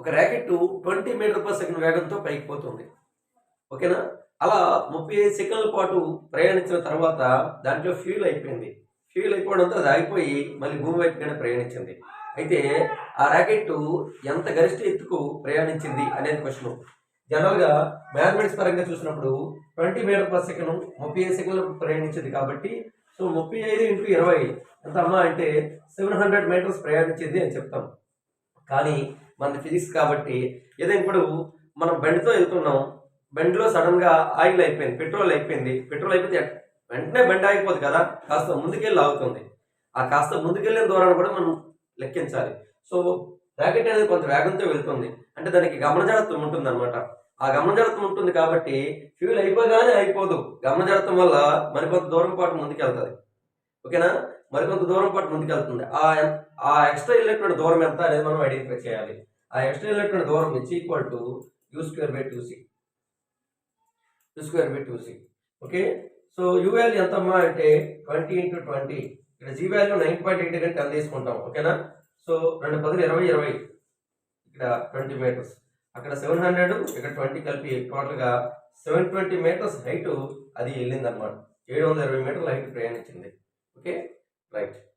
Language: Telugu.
ఒక rocket twenty metre per second వేగంతో పైకి పోతుంది. ఓకేనా? అలా ముప్పై ఐదు సెకండ్ల పాటు ప్రయాణించిన తర్వాత దాంట్లో ఫ్యూల్ అయిపోయింది. ఫ్యూల్ అయిపోవడంతో అది ఆగిపోయి మళ్ళీ భూమి వైపుగానే ప్రయాణించింది. అయితే ఆ ర్యాకెట్ ఎంత గరిష్ట ఎత్తుకు ప్రయాణించింది అనేది క్వశ్చన్ జనరల్గా మ్యాథమెటిక్స్ పరంగా చూసినప్పుడు ట్వంటీ మీటర్ పర్ సెకండ్ ముప్పై ఐదు సెకండ్లు ప్రయాణించింది కాబట్టి సో ముప్పై ఐదు ఇంటూ ఇరవై ఎంత అమ్మా అంటే సెవెన్ హండ్రెడ్ మీటర్స్ ప్రయాణించింది అని చెప్తాం. కానీ మన ఫిజిక్స్ కాబట్టి ఏదో ఇప్పుడు మనం బండితో వెళ్తున్నాం బండిలో సడన్గా ఆయిల్ అయిపోయింది పెట్రోల్ అయిపోయింది పెట్రోల్ అయిపోతే వెంటనే బండి ఆగిపోదు కదా కాస్త ముందుకెళ్ళి ఆగుతుంది. ఆ కాస్త ముందుకెళ్ళిన దూరాన్ని కూడా మనం లెక్కించాలి. సో ర్యాకెట్ అనేది కొంత వేగంతో వెళ్తుంది. అంటే దానికి గమనజడత్వం ఉంటుంది అనమాట ఆ గమనజడత్వం ఉంటుంది కాబట్టి ఫ్యూల్ అయిపోగానే అయిపోదు. గమనజడత్వం వల్ల మరికొంత దూరం పాటు ముందుకెళ్తుంది. ఓకేనా? మరికొంత దూరం పాటు ముందుకెళ్తుంది. ఆ ఆ ఎక్స్ట్రా వెళ్ళినటువంటి దూరం ఎంత అనేది మనం ఐడెంటిఫై చేయాలి. ఆ ఎక్స్ట్రా వెళ్ళినటువంటి దూరం ఇచ్చి equal to u square by two c u square by two c okay so u value ఎంత అమ్మా అంటే ట్వంటీ ఇంటూ ట్వంటీ ఇక్కడ g value nine point eight కంటే టెన్ తీసుకుంటాం. ఓకేనా సో రెండు పదులు ఇరవై ఇరవై. ఇక్కడ ట్వంటీ మీటర్స్ అక్కడ సెవెన్ హండ్రెడ్ ఇక్కడ ట్వంటీ కలిపి టోటల్గా సెవెన్ ట్వంటీ మీటర్స్ హైట్ అది వెళ్ళింది అనమాట ఏడు వందల ఇరవై మీటర్ల హైట్ ప్రయాణించింది. Okay right